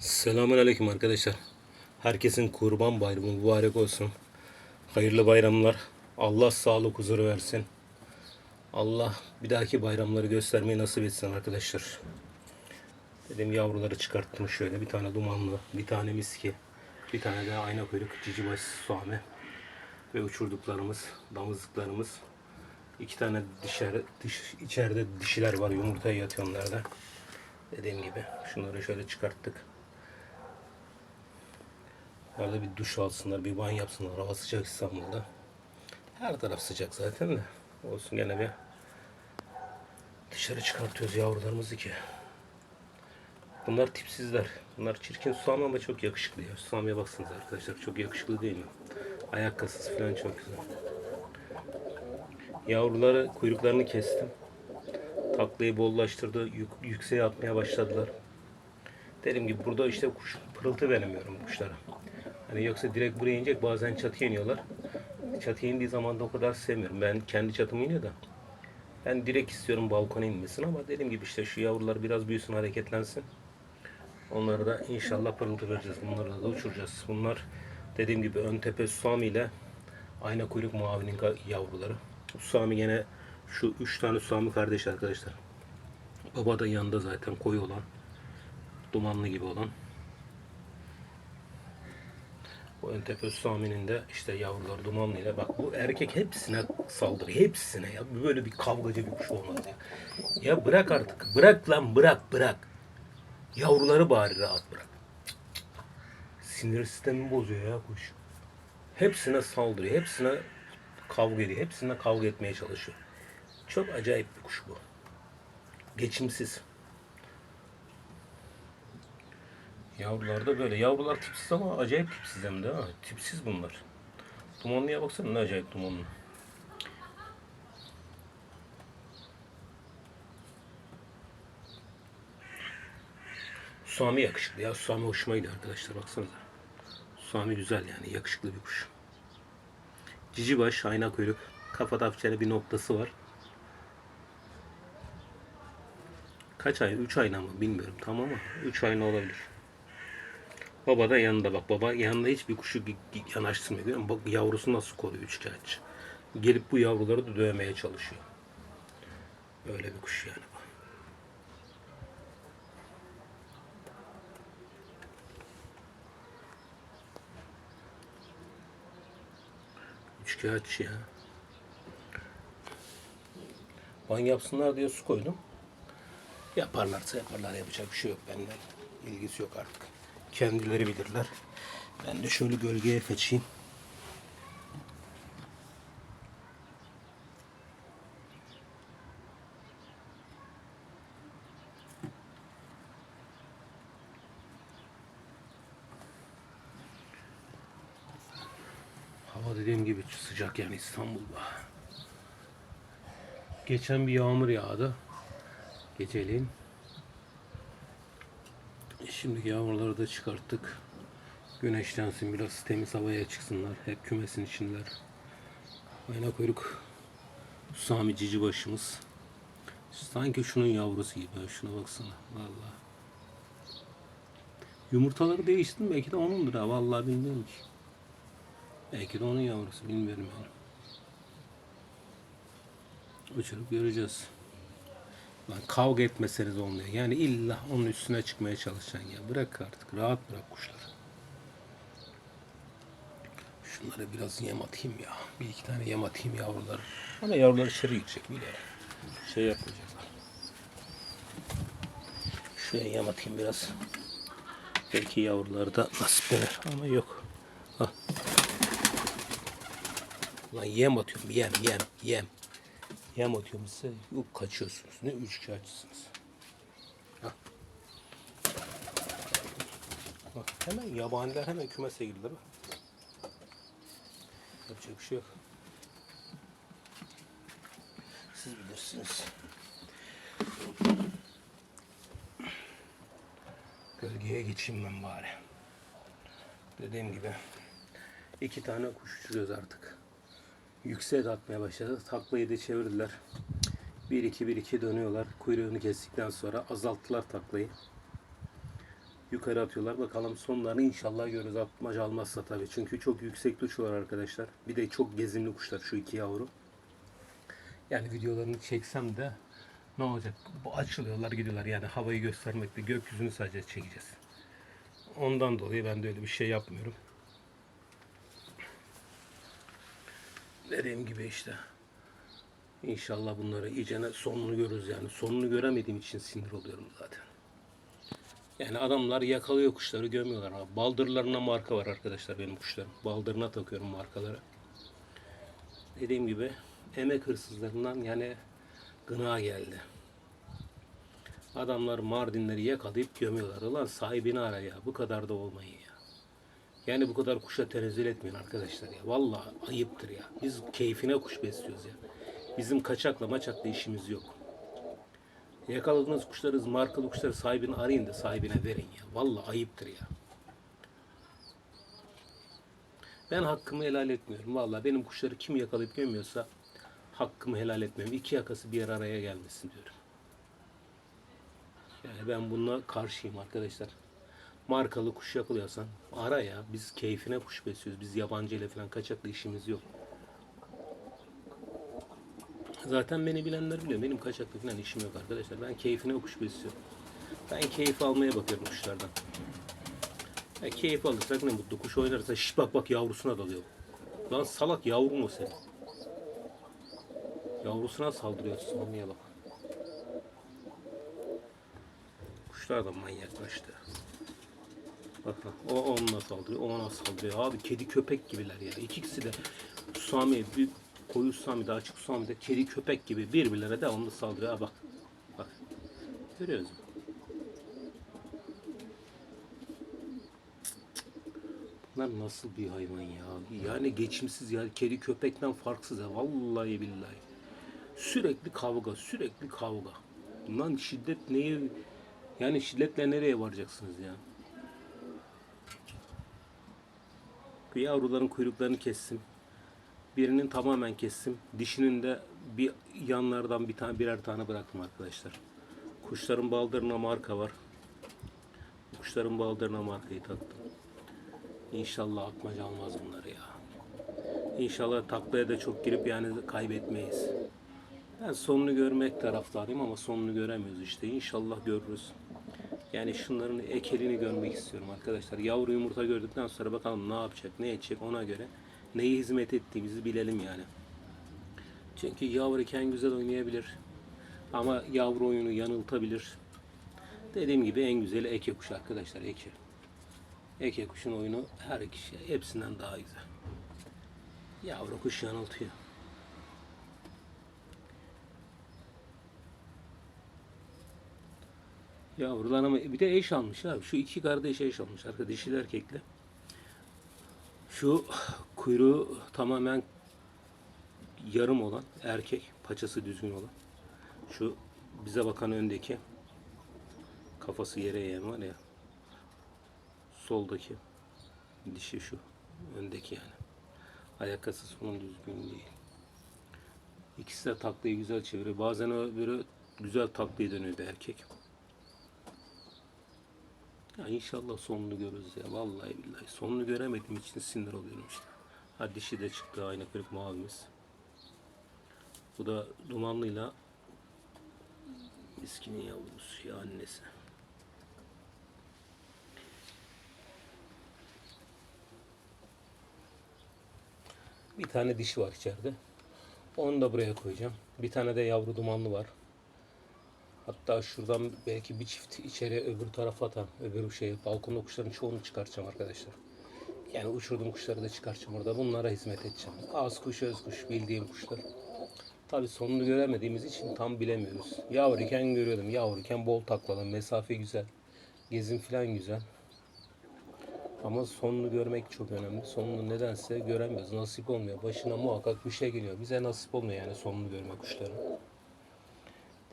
Selamun Aleyküm arkadaşlar. Herkesin kurban bayramı mübarek olsun. Hayırlı bayramlar. Allah sağlık huzuru versin. Allah bir dahaki bayramları göstermeyi nasip etsin arkadaşlar. Dedim yavruları çıkarttım şöyle. Bir tane dumanlı, bir tane miski, bir tane de ayna kuyruk, cicibaş suame ve uçurduklarımız, damızlıklarımız. İki tane dişer, diş, içeride dişiler var yumurtaya yatıyor onlarda. Dediğim gibi şunları şöyle çıkarttık. Arada bir duş alsınlar, bir banyo yapsınlar. Hava sıcak İstanbul'da. Her taraf sıcak zaten de. Olsun gene bir dışarı çıkartıyoruz yavrularımızı ki. Bunlar tipsizler. Bunlar çirkin susam ama çok yakışıklı ya. Susamya baksanıza arkadaşlar. Çok yakışıklı değil mi? Ayak kasası falan çok güzel. Yavruları kuyruklarını kestim. Taklayı bollaştırdı. Yük, yükseğe atmaya başladılar. Dediğim gibi burada işte kuş pırıltı veremiyorum kuşlara. Hani yoksa direkt buraya inecek bazen çatıya iniyorlar. Çatıya indiği zaman da o kadar sevmiyorum. Ben kendi çatım iniyor da. Ben direkt istiyorum balkona inmesin ama dediğim gibi işte şu yavrular biraz büyüsün hareketlensin. Onları da inşallah pırıltı vereceğiz. Bunları da uçuracağız. Bunlar dediğim gibi ön tepe Susami ile ayna kuyruk mavinin yavruları. Susami gene şu üç tane Susami kardeş arkadaşlar. Baba da yanında zaten koyu olan. Dumanlı gibi olan. Bu ön tepe Susami'nin de işte yavruları dumanlıyla bak bu erkek hepsine saldırıyor. Hepsine ya. Böyle bir kavgacı bir kuş olmaz ya. Ya bırak artık. Bırak lan bırak bırak. Yavruları bari rahat bırak. Sinir sistemimi bozuyor ya kuş. Hepsine saldırıyor. Hepsine kavga ediyor. Hepsine kavga etmeye çalışıyor. Çok acayip bir kuş bu. Geçimsiz. Yavrular da böyle. Yavrular tipsiz ama acayip tipsiz hem de ha. Tipsiz bunlar. Dumanlıya baksana ne acayip dumanlı. Suami yakışıklı ya. Suami hoşuma gidiyor arkadaşlar baksanıza. Suami güzel yani yakışıklı bir kuş. Cici baş, ayna kuyruk. Kafada hafifçe bir noktası var. Kaç ay? 3 ayna mı? Bilmiyorum. Tamam ama 3 ayna olabilir. Baba da yanında bak. Baba yanında hiçbir kuşu yanaştırmıyor. Görüyor? Bak yavrusu nasıl koruyor üçkağıtçı. Gelip bu yavruları da dövmeye çalışıyor. Öyle bir kuş yani. Üçkağıtçı ya. Banyo yapsınlar diye su koydum. Yaparlarsa yaparlar yapacak bir şey yok benden. İlgisi yok artık. Kendileri bilirler. Ben de şöyle gölgeye kaçayım. Hava dediğim gibi sıcak yani İstanbul'da. Geçen bir yağmur yağdı. Geceliğin. Şimdi yavruları da çıkarttık. Güneşlensin biraz temiz havaya çıksınlar. Hep kümesin içindeler. Ayna kuyruk Sami cici başımız. Sanki şunun yavrusu gibi. Şuna baksana. Vallahi. Yumurtaları değişti belki de onundur ha. Vallahi bilmiyorum ki. Belki de onun yavrusu. Bilmiyorum yani. Uçurup göreceğiz. Kavga etmeseniz olmuyor. Yani illa onun üstüne çıkmaya çalışan ya. Bırak artık. Rahat bırak kuşları. Şunlara biraz yem atayım ya. Bir iki tane yem atayım yavrular. Ama yavrular içeri gidecek bile. Şey yapmayacaklar. Şuraya yem atayım biraz. Belki yavruları da nasip eder ama yok. Hah. Lan yem atıyorum yem yem yem. Yem atıyorum. Yok kaçıyorsunuz. Ne üç kağıtçısınız. Hah. Bak hemen yabaniler hemen kümese girdiler. Bak. Yapacak bir şey yok. Siz bilirsiniz. Gölgeye geçeyim ben bari. Dediğim gibi iki tane kuş uçuruyoruz artık. Yükseğe atmaya başladı. Taklayı da çevirdiler. 1-2-1-2 dönüyorlar. Kuyruğunu kestikten sonra azalttılar taklayı. yukarı atıyorlar. Bakalım sonlarını inşallah görürüz. Atmaca almazsa tabii. Çünkü çok yüksekte uçuyorlar arkadaşlar. Bir de çok gezimli kuşlar şu iki yavru. Yani videolarını çeksem de ne olacak? Bu açılıyorlar gidiyorlar. Yani havayı göstermekle gökyüzünü sadece çekeceğiz. Ondan dolayı ben de öyle bir şey yapmıyorum. Dediğim gibi işte. İnşallah bunları iyicene sonunu görürüz yani. Sonunu göremediğim için sinir oluyorum zaten. Yani adamlar yakalıyor kuşları gömüyorlar. Abi. Baldırlarına marka var arkadaşlar benim kuşlarım. Baldırına takıyorum markaları. Dediğim gibi emek hırsızlarından yani gına geldi. Adamlar Mardinleri yakalayıp gömüyorlar. Ulan sahibini ara ya. Bu kadar da olmayın ya. Yani bu kadar kuşa tenezzül etmeyin arkadaşlar ya. Vallahi ayıptır ya. Biz keyfine kuş besliyoruz ya. Bizim kaçakla maçakla işimiz yok. Yakaladığınız kuşları, markalı kuşları sahibini arayın da sahibine verin ya. Vallahi ayıptır ya. Ben hakkımı helal etmiyorum. Vallahi benim kuşları kim yakalayıp gömüyorsa hakkımı helal etmiyorum. İki yakası bir araya gelmesin diyorum. Yani ben buna karşıyım arkadaşlar. Markalı kuş yakalıyorsan ara ya. Biz keyfine kuş besliyoruz. Biz yabancı ile falan kaçakla işimiz yok. Zaten beni bilenler biliyor. Benim kaçakla falan işim yok arkadaşlar. Ben keyfine kuş besliyorum. Ben keyif almaya bakıyorum kuşlardan. Ya keyif alırsak ne mutlu. Kuş oynarsa şş bak bak yavrusuna dalıyor. Lan salak yavru mu senin? Yavrusuna saldırıyor. Sonraya bak. Kuşlar da manyaklaştı. O onunla saldırıyor, o ona saldırıyor. Abi kedi köpek gibiler ya. İkisi de Sami, bir koyu Sami de açık Sami de kedi köpek gibi birbirlerine devamlı saldırıyor. Ha bak. Bak. Görüyoruz? Bunlar nasıl bir hayvan ya? Yani geçimsiz ya. Kedi köpekten farksız ya. Vallahi billahi. Sürekli kavga, sürekli kavga. Lan şiddet neye... Yani şiddetle nereye varacaksınız ya? Bu yavruların kuyruklarını kessim. Birinin tamamen kestim. Dişinin de bir yanlardan bir tane birer tane bıraktım arkadaşlar. Kuşların baldırına marka var. Kuşların baldırına markayı taktım. İnşallah atmaca almaz bunları ya. İnşallah taklaya da çok girip yani kaybetmeyiz. Ben sonunu görmek taraftarıyım ama sonunu göremiyoruz işte. İnşallah görürüz. Yani şunların ekelini görmek istiyorum arkadaşlar. Yavru yumurta gördükten sonra bakalım ne yapacak, ne edecek ona göre neye hizmet ettiğimizi bilelim yani. Çünkü yavruyken güzel oynayabilir. Ama yavru oyunu yanıltabilir. Dediğim gibi en güzeli eke kuş arkadaşlar eke. Eke kuşun oyunu her kişi hepsinden daha güzel. Yavru kuş yanıltıyor. Yavrular ama bir de eş almış abi. Şu iki kardeş eş almış arkadaş dişili erkekli. Şu kuyruğu tamamen yarım olan erkek, paçası düzgün olan. Şu bize bakan öndeki kafası yere eğen var ya. Soldaki dişi şu öndeki yani. Ayakkabısı sonun düzgün değil. İkisi de taklayı güzel çeviriyor. Bazen öbürü güzel taklayı dönüyor bir erkek. Ya inşallah sonunu görürüz ya. Vallahi billahi. Sonunu göremediğim için sinir oluyorum işte. Ha dişi de çıktı aynı kırık mavimiz. Bu da dumanlıyla miskinin yavrusu ya annesi. Bir tane dişi var içeride. Onu da buraya koyacağım. Bir tane de yavru dumanlı var. Hatta şuradan belki bir çift içeri öbür tarafa atar. Öbür şey balkonda kuşların çoğunu çıkartacağım arkadaşlar. Yani uçurduğum kuşları da çıkartacağım orada. Bunlara hizmet edeceğim. Az kuş, öz kuş bildiğim kuşlar. Tabi sonunu göremediğimiz için tam bilemiyoruz. Yavruyken görüyordum. Yavruyken bol takladım. Mesafe güzel. Gezim falan güzel. Ama sonunu görmek çok önemli. Sonunu nedense göremiyoruz. Nasip olmuyor. Başına muhakkak bir şey geliyor. Bize nasip olmuyor yani sonunu görme kuşların.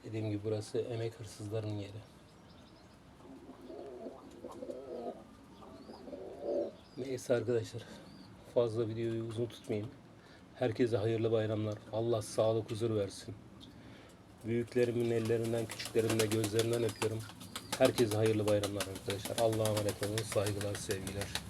Dediğim gibi burası emek hırsızlarının yeri. Neyse arkadaşlar. Fazla videoyu uzun tutmayayım. Herkese hayırlı bayramlar. Allah sağlık huzur versin. Büyüklerimin ellerinden, küçüklerimin de gözlerinden öpüyorum. Herkese hayırlı bayramlar arkadaşlar. Allah'a emanet olun. Saygılar, sevgiler.